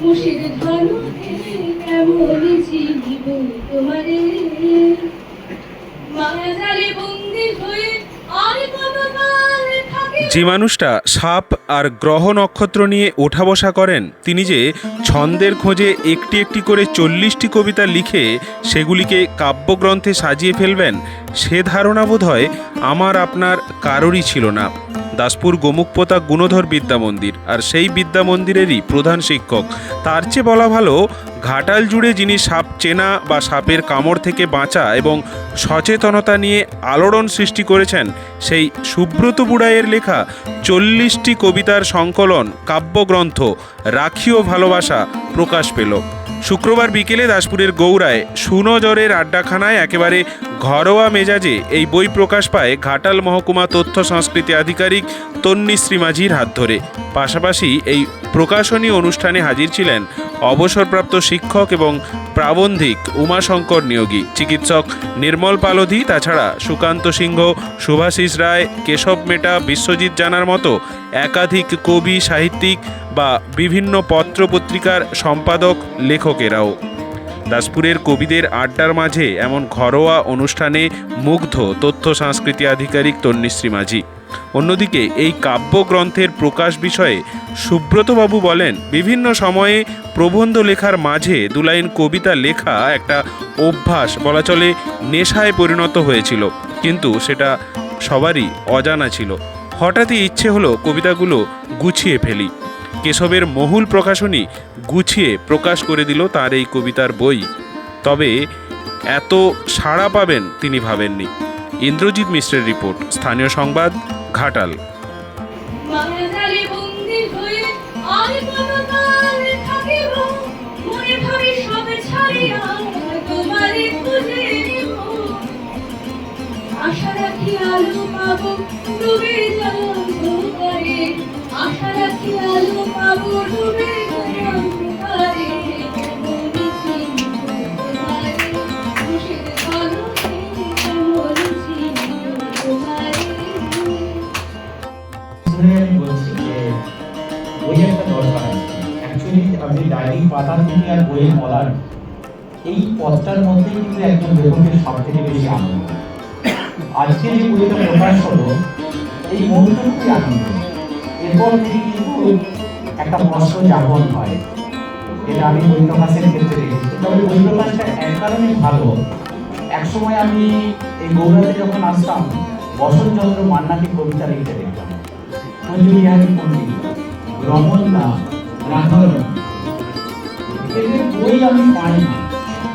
মুর্শিদ ধনু কেমন চিনিব তোমারে। মাঝারে বন্দি হয়ে আর কতকাল থাকে যে মানুষটা সাপ আর গ্রহ নক্ষত্র নিয়ে ওঠা বসা করেন, তিনি যে ছন্দের খোঁজে একটি একটি করে চল্লিশটি কবিতা লিখে সেগুলিকে কাব্যগ্রন্থে সাজিয়ে ফেলবেন, সে ধারণা বোধ হয় আমার আপনার কারোরই ছিল না। দাসপুর গোমুখপোতা গুণধর বিদ্যা মন্দির আর সেই বিদ্যা মন্দিরেরই প্রধান শিক্ষক। তার চেয়ে বলা ভালো, ঘাটাল জুড়ে যিনি সাপ চেনা বা সাপের কামড় থেকে বাঁচা এবং সচেতনতা নিয়ে আলোড়ন সৃষ্টি করেছেন, সেই সুব্রত বুড়াইয়ের লেখা চল্লিশটি কবিতার সংকলন, কাব্যগ্রন্থ রাখিও ভালোবাসা প্রকাশ পেল। শুক্রবার বিকেলে দাসপুরের গৌড়ায় সুনজরের আড্ডাখানায় একেবারে ঘরোয়া মেজাজে এই বই প্রকাশ পায় ঘাটাল মহকুমা তথ্য সংস্কৃতি আধিকারিক তন্নিশ্রী মাঝির হাত ধরে। পাশাপাশি এই প্রকাশনী অনুষ্ঠানে হাজির ছিলেন অবসরপ্রাপ্ত শিক্ষক এবং প্রাবন্ধিক উমাশঙ্কর নিয়োগী, চিকিৎসক নির্মল পালধি, তাছাড়া সুকান্ত সিংহ শুভাশিস রায়, কেশব মেটা, বিশ্বজিৎ জানার মতো একাধিক কবি, সাহিত্যিক বা বিভিন্ন পত্র পত্রিকার সম্পাদক, লেখকেরাও। দাসপুরের কবিদের আড্ডার মাঝে এমন ঘরোয়া অনুষ্ঠানে মুগ্ধ তথ্য সংস্কৃতি আধিকারিক তন্নিশ্রী মাঝি অন্যদিকে এই কাব্যগ্রন্থের প্রকাশ বিষয়ে সুব্রতবাবু বলেন, বিভিন্ন সময়ে প্রবন্ধ লেখার মাঝে দুলাইন কবিতা লেখা একটা অভ্যাস বলা চলে, নেশায় পরিণত হয়েছিল। কিন্তু সেটা সবারই অজানা ছিল। হঠাৎই ইচ্ছে হলো কবিতাগুলো গুছিয়ে ফেলি। কেশবের মহুল প্রকাশনী গুছিয়ে প্রকাশ করে দিল তার এই কবিতার বই। তবে এত সাড়া পাবেন তিনি ভাবেননি। ইন্দ্রজিৎ মিশ্রের রিপোর্ট, স্থানীয় সংবাদ, ঘাটাল। রাখি আলো পাবো, ডুবে যাব অন্ধকারে। আশা রাখি ডায়েরি পাতা থেকে আর বইয়ের পড়ার এই পথটার মধ্যেই কিন্তু একজন লেখকের সব থেকে বেশি আনন্দ। আজকে যে বইটা প্রকাশ হলো এই মুহূর্তে খুবই আনন্দ। এরপর থেকে কিন্তু একটা প্রশ্ন জাগরণ হয় এটা আমি বই প্রকাশের ক্ষেত্রে দেখেছি। তবে বই প্রকাশটা এক কারণে ভালো। একসময় আমি এই গৌড়াতে যখন আসতাম, বসন্তচন্দ্র মান্নাকে কবিতা লিখতে দেখতাম। মঞ্জুরিহারি পণ্ডিত রমন দাস রাঘব এদের বই আমি পাই না।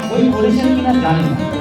বই করেছেন কিনা জানি না।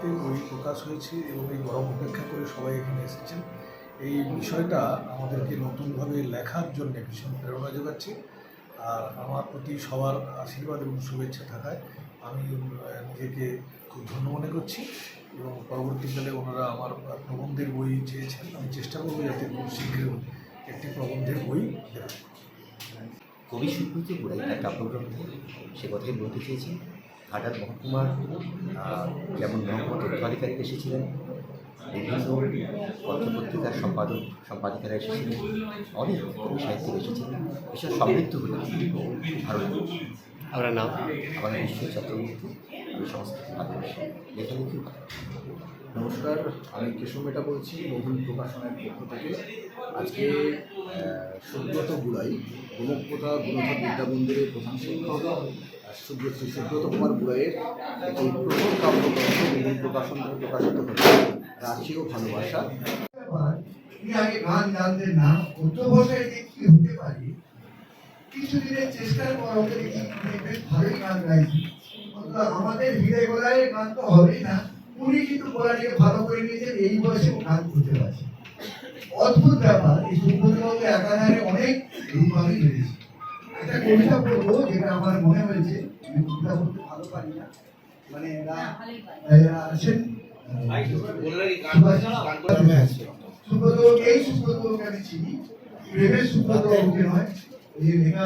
উপস্থিতিতে বই প্রকাশ হয়েছে এবং এই গরম উপেক্ষা করে সবাই এখানে এসেছেন। এই বিষয়টা আমাদেরকে নতুনভাবে লেখার জন্য ভীষণ প্রেরণা যোগাচ্ছে। আর আমার প্রতি সবার আশীর্বাদ এবং শুভেচ্ছা থাকায় আমি নিজেকে খুব ধন্য মনে করছি এবং পরবর্তীকালে ওনারা আমার প্রবন্ধের বই চেয়েছেন। আমি চেষ্টা করব যাতে খুব শীঘ্রই একটি প্রবন্ধের বই দেওয়া কবি সুব্রত বুড়াই তার কাব্যগ্রন্থে সে কথাই বলতে চেয়েছি ঘাটাল মহকুমার যেমন মহকুমা তথ্য আধিকারিক এসেছিলেন বিভিন্ন পত্রপত্রিকার সম্পাদক সম্পাদিকারা এসেছিলেন অনেক সাহিত্যিক এসেছিলেন এসব সমৃদ্ধ হল ভারত আমার নাম আমাদের বিশ্ব চক্রবর্তী। নমস্কার, আমি কেশব মেটা বলছি, নতুন প্রকাশনের পক্ষ থেকে। আজকে সুব্রত বুড়াই গোমকপোতা গুণধর বিদ্যামন্দিরের প্রধান শিক্ষক সুব্রত শ্রী সুব্রত কুমার বুড়াইয়ের একটি প্রথম কাব্যগ্রন্থ নতুন প্রকাশন প্রকাশিত হচ্ছে। রাখি ও ভালোবাসা। জানতেন না পারে, কিছুদিনের চেষ্টার পর উনি বেশ ভালোই গান গাইছেন। অন্তত আমাদের হৃদয় গলায় গান তো হবেই না। উনি কিন্তু গলাটিকে ভালো করে নিয়েছেন এই বয়সে গান করতে পারছেন অদ্ভুত ব্যাপার এই সুব্রতবাবু একাধারে অনেক রূপ আমি ধরেছি একটা কবিতা পড়ব যেটা আমার মনে হয়েছে আমি কবিতা বলতে ভালো পারি না। মানে এরা এরা আছেন সুব্রত এই সুব্রতকে আমি চিনি। প্রেমের সুব্রত নয় এই লেখা